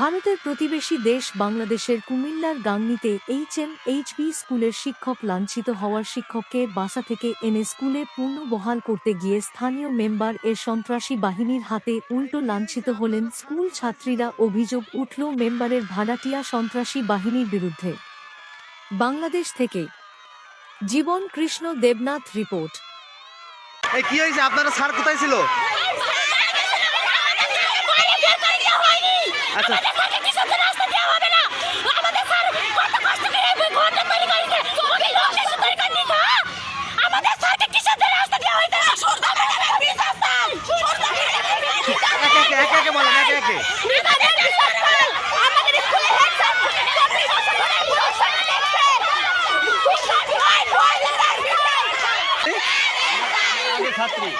ভারতের প্রতিবেশী দেশ বাংলাদেশের কুমিল্লার গাংনীতে এইচ এম এইচবি স্কুলের শিক্ষক লাঞ্ছিত হওয়ার শিক্ষককে বাসা থেকে এনে স্কুলে পূর্ণ বহাল করতে গিয়ে স্থানীয় মেম্বার এর সন্ত্রাসী বাহিনীর হাতে উল্টো লাঞ্ছিত হলেন স্কুল ছাত্রীরা অভিযোগ উঠল মেম্বারের ভাড়াটিয়া সন্ত্রাসী বাহিনীর বিরুদ্ধে। বাংলাদেশ থেকে জীবন কৃষ্ণ দেবনাথ রিপোর্ট। কি হয়েছে? আপনারা স্যার কোথায় ছিল? আচ্ছা।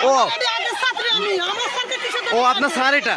ও। ও আপনার স্যার এটা?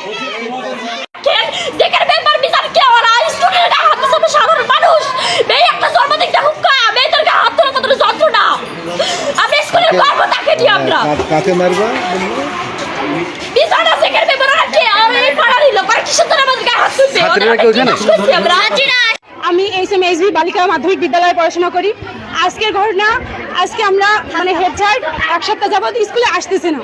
কাকে মারবা? বিচার আছে যেখানে মেম্বার আর এই পাড়ারই লোক। আর কিসের জন্য আমাদেরকে হাত তুলবে ছাত্রীরা কেউ জানে? আমি এইচ এম এসবি বালিকা মাধ্যমিক বিদ্যালয়ে পড়াশোনা করি। আজকের ঘটনা আজকে আমরা মানে হেড স্যার এক সপ্তাহ যাবত স্কুলে আসতেছে না।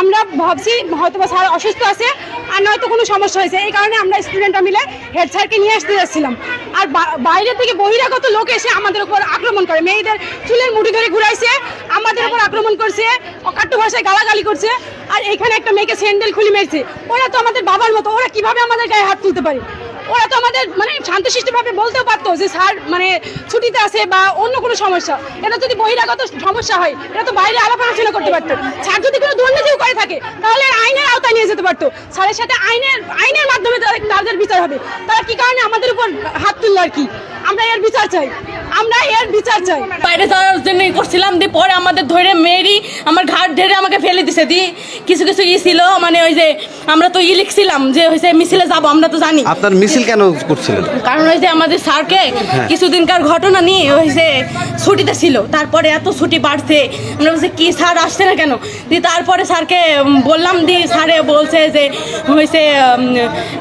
আমরা ভাবছি হয়তো বা স্যার অসুস্থ আছে আর নয়তো কোনো সমস্যা হয়েছে। এই কারণে আমরা স্টুডেন্টরা মিলে হেড স্যারকে নিয়ে আসতে যাচ্ছিলাম। আর বাইরে থেকে বহিরাগত লোক এসে আমাদের উপর আক্রমণ করে। মেয়েদের চুলের মুঠি ধরে ঘুরাইছে, আমাদের উপর আক্রমণ করছে, অকাট্য ভাষায় গালাগালি করছে। আর এখানে একটা মেয়েকে স্যান্ডেল খুলে মেরেছে। ওরা তো আমাদের বাবার মতো, ওরা কীভাবে আমাদের গায়ে হাত তুলতে পারে? ওরা তো আমাদের মানে শান্তশিষ্টভাবে বলতেও পারতো যে স্যার মানে ছুটিতে আছে বা অন্য কোনো সমস্যা। এটা যদি বহিরাগত সমস্যা হয়, এটা তো বাইরে আলাপ আলোচনা করতে পারতো। স্যার যদি কোনো দুর্নীতিও করে থাকে, তাহলে আইনের আওতায় নিয়ে যেতে পারতো। স্যারের সাথে আইনের আইনের মাধ্যমে তাদের- বিচার হবে। তারা কি কারণে আমাদের উপর হাত তুললো আর কি? আমরা এর বিচার চাই। আমরা এর বিচার চাই। বাইরে যাওয়ার জন্য করছিলাম দিয়ে পরে আমাদের ধরে মেয়েরই আমার ঘাট ধরে আমাকে ফেলে দিছে দিয়ে কিছু কিছু ই ছিল মানে ওই যে আমরা তো ই লিখছিলাম যে হয়েছে মিছিলে যাব আমরা তো জানি। আপনার মিছিল কেন করছিলেন? কারণ ওই যে আমাদের স্যারকে কিছুদিনকার ঘটনা নিয়ে হয়েছে ছুটিতে ছিল তারপরে এত ছুটি বাড়ছে। আমরা বলছি কি স্যার আসছে না কেন? দিয়ে তারপরে স্যারকে বললাম দি স্যারে বলছে যে হয়েছে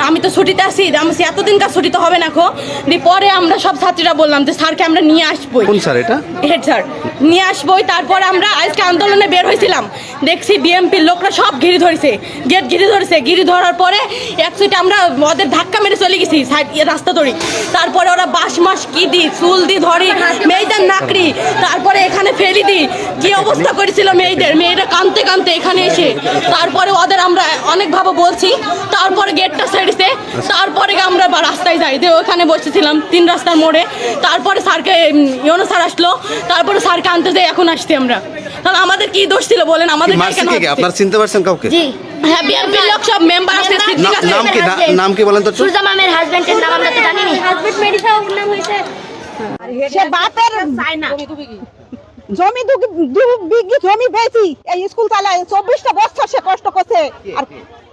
আমি তো ছুটিতে আসি আমি এতদিনকার ছুটি তো হবে না খো। দিয়ে পরে আমরা সব ছাত্রীরা বললাম যে স্যারকে আমরা নিয়ে আসবোই। কোন স্যার এটা? Head sir. নিয়ে আসবোই তারপরে আমরা আজকে আন্দোলনে বের হয়েছিলাম। দেখছি বিএমপির লোকরা সব ঘিরে ধরেছে গেট ঘিরে ধরেছে। ঘিরে ধরার পরে এক সুইটে আমরা ওদের ধাক্কা মেরে চলে গেছি সাইড রাস্তা ধরে। তারপরে ওরা বাঁশ মাস কি দি চুল দি ধরি মেয়েদের নাকড়ি তারপরে এখানে ফেলি দি কি অবস্থা করেছিল মেয়েদের? মেয়েরা কানতে কানতে এখানে এসে তারপরে ওদের আমরা অনেকভাবে বলছি তারপরে গেটটা ছেড়েছে। তারপরে আমরা রাস্তায় যাই দিয়ে ওখানে বসেছিলাম তিন রাস্তার মোড়ে। তারপরে স্যারকে ইয়নো স্যার আসলো তারপরে স্যারকে আনতে যাই এখন আসছি আমরা। তাহলে আমাদের কি দোষ ছিল বলেন? আমাদের কেন? আপনার চিনতে পারছেন কাউকে? হ্যাঁ বিএনপির লোক সব মেম্বার আছে সিদ্দিক আছে। নাম কি? নাম কি বলেন তো হাজবেন্ডের নাম আমরা তো জানি না হাজবেন্ড মেডিসা নাম হয়েছে। সে বাপের জমি বিঘি জমি পেয়েছি। এই স্কুল চালায় চব্বিশটা বছর সে কষ্ট করছে। আর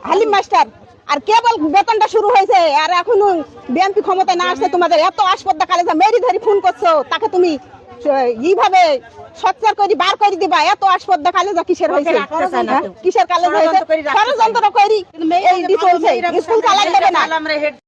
হালিম মাস্টার আর কেবল বেতনটা শুরু হয়েছে আর এখনও বিএনপি ক্ষমতায় না আসছে তোমাদের এত আসপদ্দা কালে যা মেরি ধরি ফোন করছ তাকে তুমি এইভাবে সচ্চার করি বার করে দিবা এত আসপদ্দা দেখালে যা কিসের হয়েছে? হ্যাঁ? কিসের কালে হয়েছে? ষড়যন্ত্র করি এই চলছে স্কুল চালাই দেবে না।